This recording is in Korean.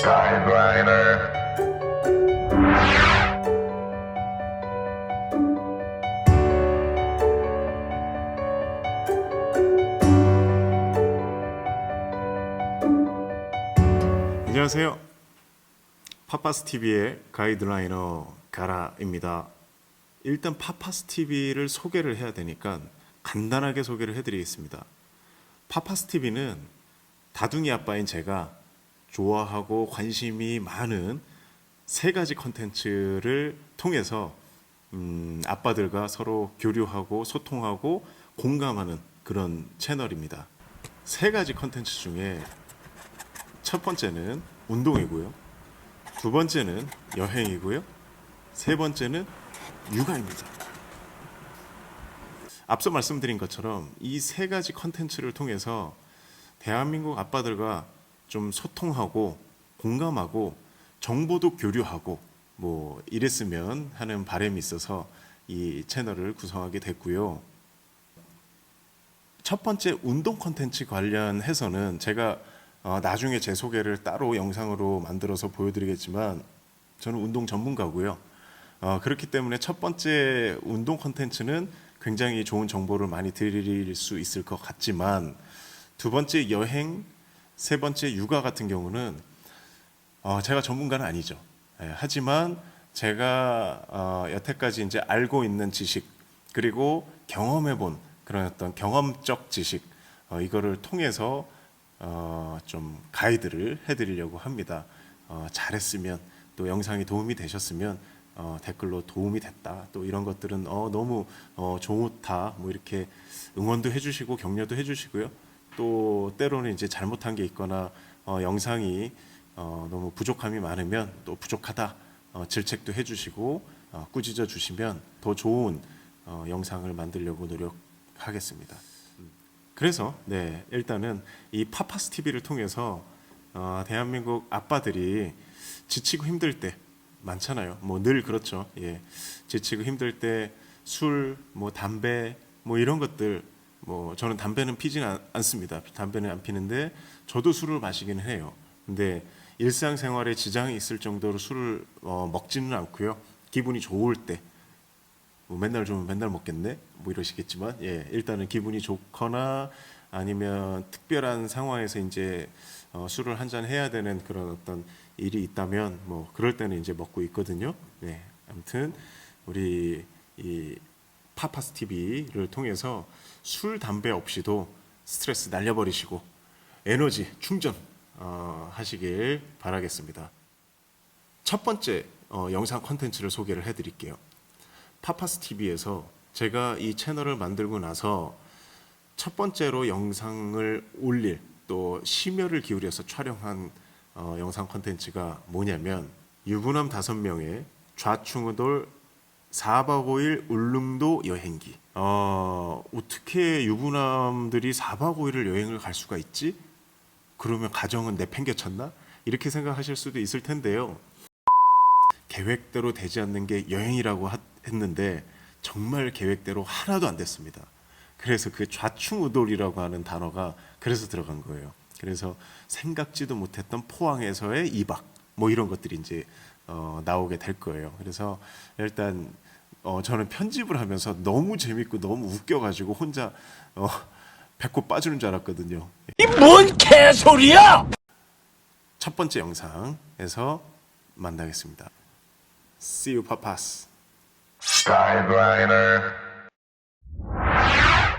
Skyliner. 안녕하세요. 파파스 TV의 가이드라이너 가라입니다. 일단 파파스 TV를 소개를 해야 되니까 간단하게 소개를 해드리겠습니다. 파파스 TV는 다둥이 아빠인 제가 좋아하고 관심이 많은 세 가지 컨텐츠를 통해서 음, 아빠들과 서로 교류하고 소통하고 공감하는 그런 채널입니다. 세 가지 컨텐츠 중에 첫 번째는 운동이고요. 두 번째는 여행이고요. 세 번째는 육아입니다. 앞서 말씀드린 것처럼 이 세 가지 컨텐츠를 통해서 대한민국 아빠들과 좀 소통하고 공감하고 정보도 교류하고 뭐 이랬으면 하는 바람이 있어서 이 채널을 구성하게 됐고요. 첫 번째 운동 컨텐츠 관련해서는 제가 어, 나중에 제 소개를 따로 영상으로 만들어서 보여드리겠지만 저는 운동 전문가고요. 어, 그렇기 때문에 첫 번째 운동 컨텐츠는 굉장히 좋은 정보를 많이 드릴 수 있을 것 같지만 두 번째 여행, 세 번째 육아 같은 경우는 어, 제가 전문가는 아니죠. 예, 하지만 제가 어, 여태까지 이제 알고 있는 지식 그리고 경험해본 그런 어떤 경험적 지식 어, 이거를 통해서 어, 좀 가이드를 해드리려고 합니다. 어, 잘했으면 또 영상이 도움이 되셨으면 어, 댓글로 도움이 됐다 또 이런 것들은 어, 너무 어, 좋다 뭐 이렇게 응원도 해주시고 격려도 해주시고요. 또 때로는 이제 잘못한 게 있거나 어, 영상이 어, 너무 부족함이 많으면 또 부족하다 어, 질책도 해주시고 어, 꾸짖어 주시면 더 좋은 어, 영상을 만들려고 노력하겠습니다. 그래서 네 일단은 이 파파스 TV를 통해서 어, 대한민국 아빠들이 지치고 힘들 때 많잖아요. 뭐 늘 그렇죠. 예, 지치고 힘들 때 술, 뭐 담배, 뭐 이런 것들 뭐 저는 담배는 피지는 않- 않습니다. 담배는 안 피는데 저도 술을 마시기는 해요. 근데 일상생활에 지장이 있을 정도로 술을 어, 먹지는 않고요. 기분이 좋을 때 뭐 맨날 좀 맨날 먹겠네 뭐 이러시겠지만 예 일단은 기분이 좋거나 아니면 특별한 상황에서 이제 어, 술을 한 잔 해야 되는 그런 어떤 일이 있다면 뭐 그럴 때는 이제 먹고 있거든요 네 아무튼 우리 이 파파스 TV를 통해서 술 담배 없이도 스트레스 날려버리시고 에너지 충전 어, 하시길 바라겠습니다 첫 번째 어, 영상 컨텐츠를 소개를 해드릴게요. 파파스 TV에서 제가 이 채널을 만들고 나서 첫 번째로 영상을 올릴 또 심혈을 기울여서 촬영한 어, 영상 컨텐츠가 뭐냐면 유부남 다섯 명의 좌충우돌 4박 5일 울릉도 여행기. 어, 어떻게 유부남들이 4박 5일을 여행을 갈 수가 있지? 그러면 가정은 내팽개쳤나? 이렇게 생각하실 수도 있을 텐데요. 계획대로 되지 않는 게 여행이라고 하- 했는데 정말 계획대로 하나도 안 됐습니다. 그래서 그 좌충우돌이라고 하는 단어가 그래서 들어간 거예요. 그래서 생각지도 못했던 포항에서의 2박 뭐 이런 것들이 이제 어, 나오게 될 거예요. 그래서 일단 어, 저는 편집을 하면서 너무 재밌고 너무 웃겨가지고 혼자 어, 배꼽 빠지는 줄 알았거든요. 이 뭔 개소리야! 첫 번째 영상에서 만나겠습니다. See you, papas. Skyliner.